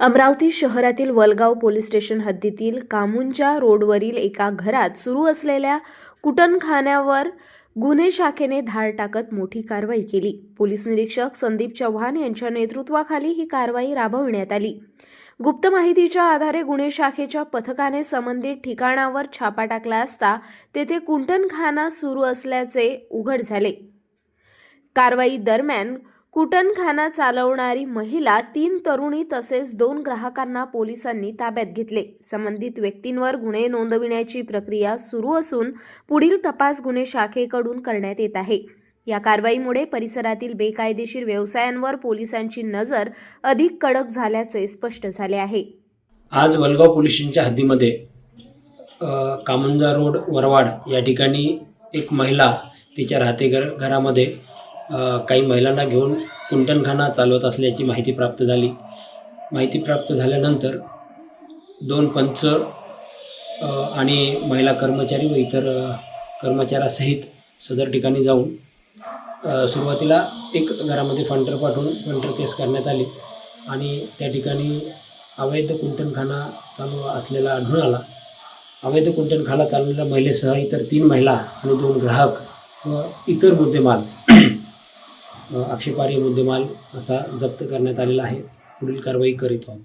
अमरावती शहरातील Walgaon police station हद्दीतील कामुंच्या रोडवरील एका घरात सुरू असलेल्या कुटनखान्यावर गुन्हे शाखेने धाड टाकत मोठी कारवाई केली. पोलीस निरीक्षक संदीप चव्हाण यांच्या नेतृत्वाखाली ही कारवाई राबविण्यात आली. गुप्त माहितीच्या आधारे गुन्हे शाखेच्या पथकाने संबंधित ठिकाणावर छापा टाकला असता तेथे कुंटणखाना सुरू असल्याचे उघड झाले. कारवाई दरम्यान कुटणखाना चालवणारी महिला तीन तरुणी तसेच दोन ग्राहकांना पोलिसांनी ताब्यात घेतले. संबंधित व्यक्तींवर गुन्हे नोंदविण्याची प्रक्रिया सुरू असून पुढील तपास गुन्हे शाखेकडून करण्यात येत आहे. या कारवाईमुळे परिसरातील बेकायदेशीर व्यवसायांवर पोलिसांची नजर अधिक कडक झाल्याचे स्पष्ट झाले आहे. आज वलगाव पोलिसांच्या हद्दीमध्ये कामुंजा रोड वरवाड या ठिकाणी एक महिला तिच्या राहते घर घरामध्ये काही महिलांना घेऊन कुंटणखाना चालवत असल्याची माहिती प्राप्त झाली. माहिती प्राप्त झाल्यानंतर दोन पंच आणि महिला कर्मचारी व इतर कर्मचाऱ्यासहित सदर ठिकाणी जाऊन सुरुवातीला एक घरामध्ये फंटर पाठवून फंटर केस करण्यात आली आणि त्या ठिकाणी अवैध कुंटणखाना चालू असलेला आढळून आला. अवैध कुंटणखाना चालवलेल्या महिलेसह इतर तीन महिला आणि दोन ग्राहक व इतर मुद्देमाल आक्षेपार्ह मुद्देमाल असा जप्त करण्यात आलेला आहे. पुढील कारवाई करीत आहोत.